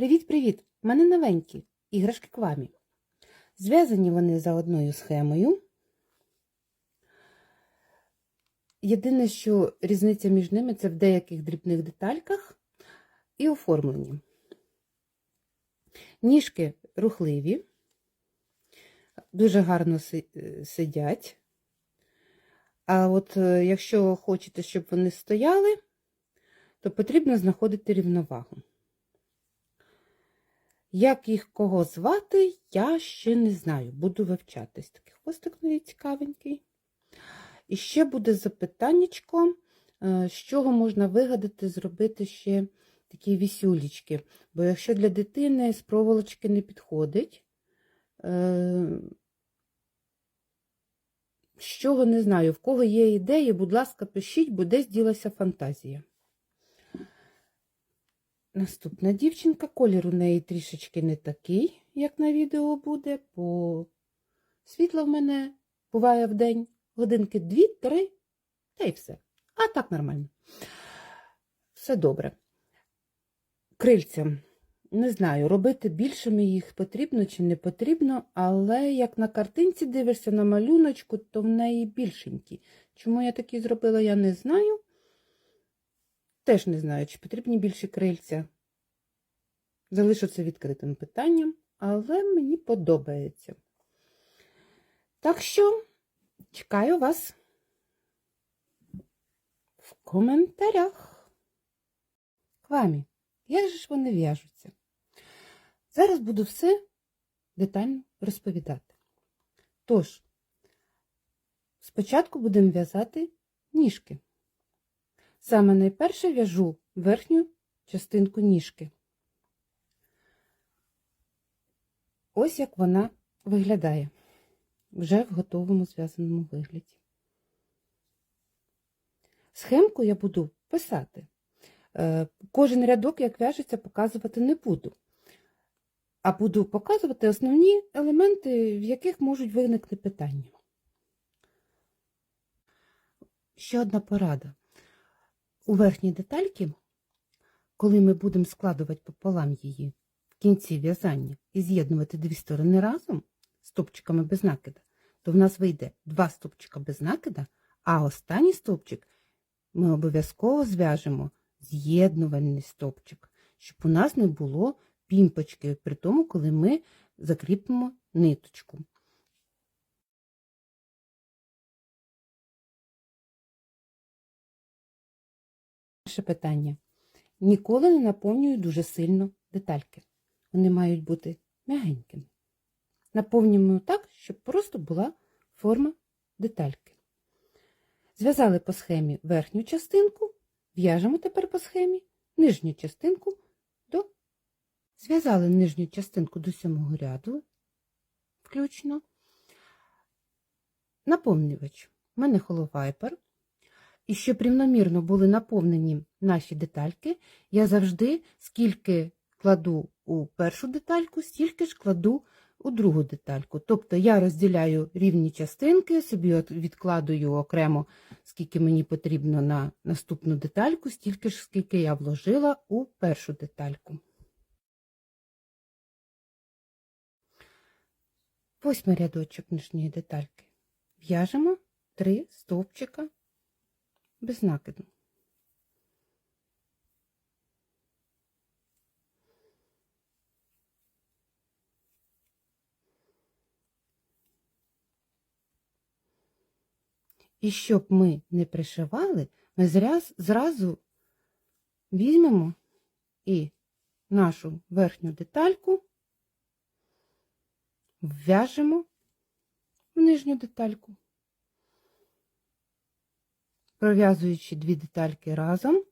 Привіт-привіт! Мене новенькі іграшки квамі. Зв'язані вони за одною схемою. Єдине, що різниця між ними це в деяких дрібних детальках і оформленні. Ніжки рухливі, дуже гарно е, сидять. А от е, якщо хочете, щоб вони стояли, то потрібно знаходити рівновагу. Як їх кого звати, я ще не знаю. Буду вивчатись. Такий хвостик навіть цікавенький. І ще буде запитаннячко, е, з чого можна вигадати, зробити ще такі вісюлічки. Бо якщо для дитини з проволочки не підходить, е, з чого не знаю, в кого є ідеї, будь ласка, пишіть, бо десь ділася фантазія. Наступна дівчинка, колір у неї трішечки не такий, як на відео буде, бо світло в мене буває в день годинки 2-3, та й все. А так нормально. Все добре. Крильця. Не знаю, робити більшими їх потрібно чи не потрібно, але як на картинці дивишся на малюночку, то в неї більшенькі. Чому я такі зробила, я не знаю. Теж не знаю, чи потрібні більші крильця. Залишу це відкритим питанням, але мені подобається. Так що чекаю вас в коментарях. Квамі, як же ж вони в'яжуться? Зараз буду все детально розповідати. Тож, спочатку будемо в'язати ніжки. Саме найперше в'яжу верхню частинку ніжки. Ось як вона виглядає вже в готовому зв'язаному вигляді. Схемку я буду писати. Е, Кожен рядок, як в'яжеться, показувати не буду, а буду показувати основні елементи, в яких можуть виникти питання. Ще одна порада. У верхній детальки, коли ми будемо складувати пополам її в кінці в'язання і з'єднувати дві сторони разом стопчиками без накида, то в нас вийде два стопчика без накида, а останній стопчик ми обов'язково зв'яжемо з'єднувальний стопчик, щоб у нас не було пімпочки при тому, коли ми закріпимо ниточку. Перше. Ніколи не наповнюю дуже сильно детальки. Вони мають бути м'ягенькими. Наповнюємо так, щоб просто була форма детальки. Зв'язали по схемі верхню частинку, в'яжемо тепер по схемі нижню частинку до. Зв'язали нижню частинку до сьомого ряду, включно. Наповнювач. У мене холовайпер. І щоб рівномірно були наповнені наші детальки, я завжди скільки кладу у першу детальку, стільки ж кладу у другу детальку. Тобто я розділяю рівні частинки, собі відкладую окремо, скільки мені потрібно на наступну детальку, стільки ж, скільки я вложила у першу детальку. Восьмий рядочок нижньої детальки. В'яжемо три стовпчика без накиду. І щоб ми не пришивали, ми зраз, зразу візьмемо і нашу верхню детальку вв'яжемо в нижню детальку пров'язуючи дві детальки разом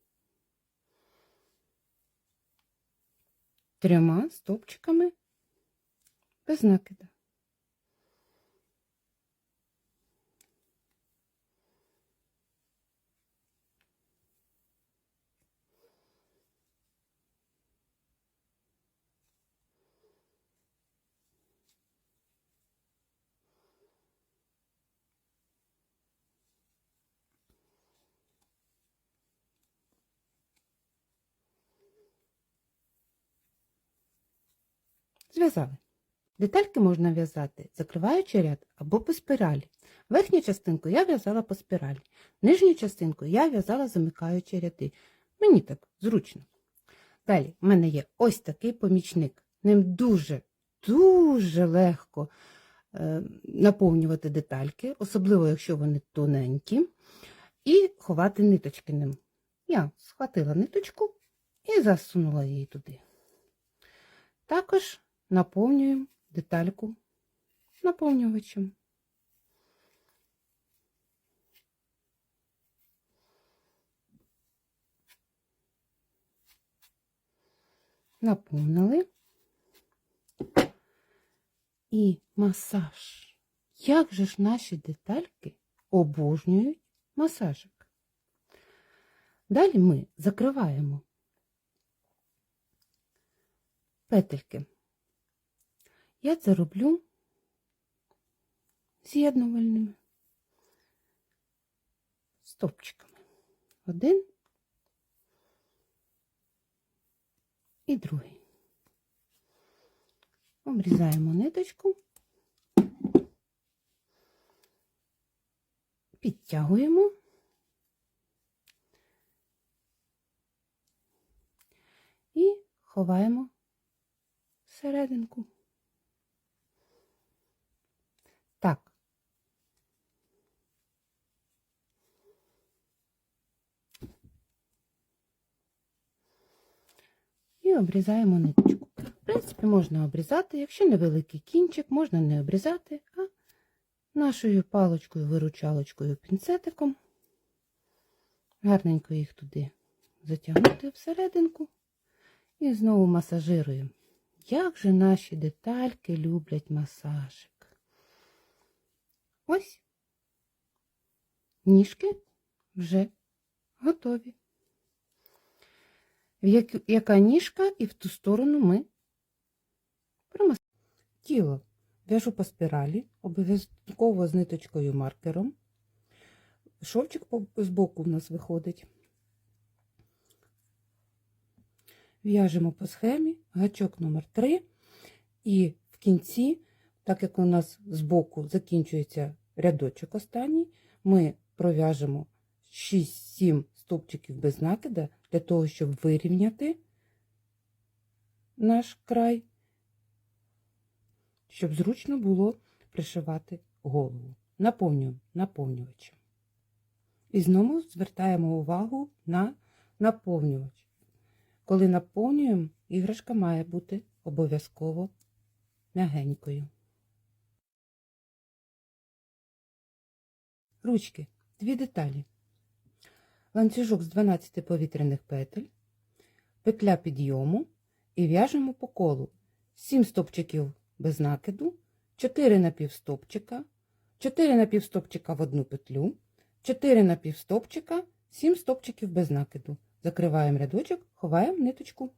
трьома стовпчиками без накида. Зв'язали. Детальки можна в'язати, закриваючи ряд або по спіралі. Верхню частинку я в'язала по спіралі, нижню частинку я в'язала замикаючи ряди. Мені так зручно. Далі в мене є ось такий помічник. Ним дуже, дуже легко е, наповнювати детальки, особливо якщо вони тоненькі, і ховати ниточки ним. Я схватила ниточку і засунула її туди. Також наповнюємо детальку наповнювачем. Наповнили. І масаж. Як же ж наші детальки обожнюють масажик? Далі ми закриваємо петельки. Я це роблю з'єднувальними стовпчиками. Один і другий. Обрізаємо ниточку, підтягуємо і ховаємо серединку. Так. І обрізаємо ниточку. В принципі, можна обрізати, якщо невеликий кінчик, можна не обрізати, а нашою палочкою, виручалочкою, пінцетиком гарненько їх туди затягнути всерединку і знову масажируємо. Як же наші детальки люблять масажик. Ось ніжки вже готові. Яка ніжка і в ту сторону ми промасуємо. Тіло в'яжу по спіралі, обов'язково з ниточкою маркером. Шовчик по- збоку в нас виходить. В'яжемо по схемі, гачок номер 3 і в кінці, так як у нас збоку закінчується рядочок останній, ми пров'яжемо 6-7 стовпчиків без накида для того, щоб вирівняти наш край, щоб зручно було пришивати голову. Наповнюємо наповнювачем. І знову звертаємо увагу на наповнювач. Коли наповнюємо, іграшка має бути обов'язково м'ягенькою. Ручки. Дві деталі. Ланцюжок з 12 повітряних петель, петля підйому і в'яжемо по колу 7 стопчиків без накиду, 4 напівстопчика, 4 напівстопчика в одну петлю, 4 напівстопчика, 7 стопчиків без накиду. Закриваємо рядочок, ховаємо ниточку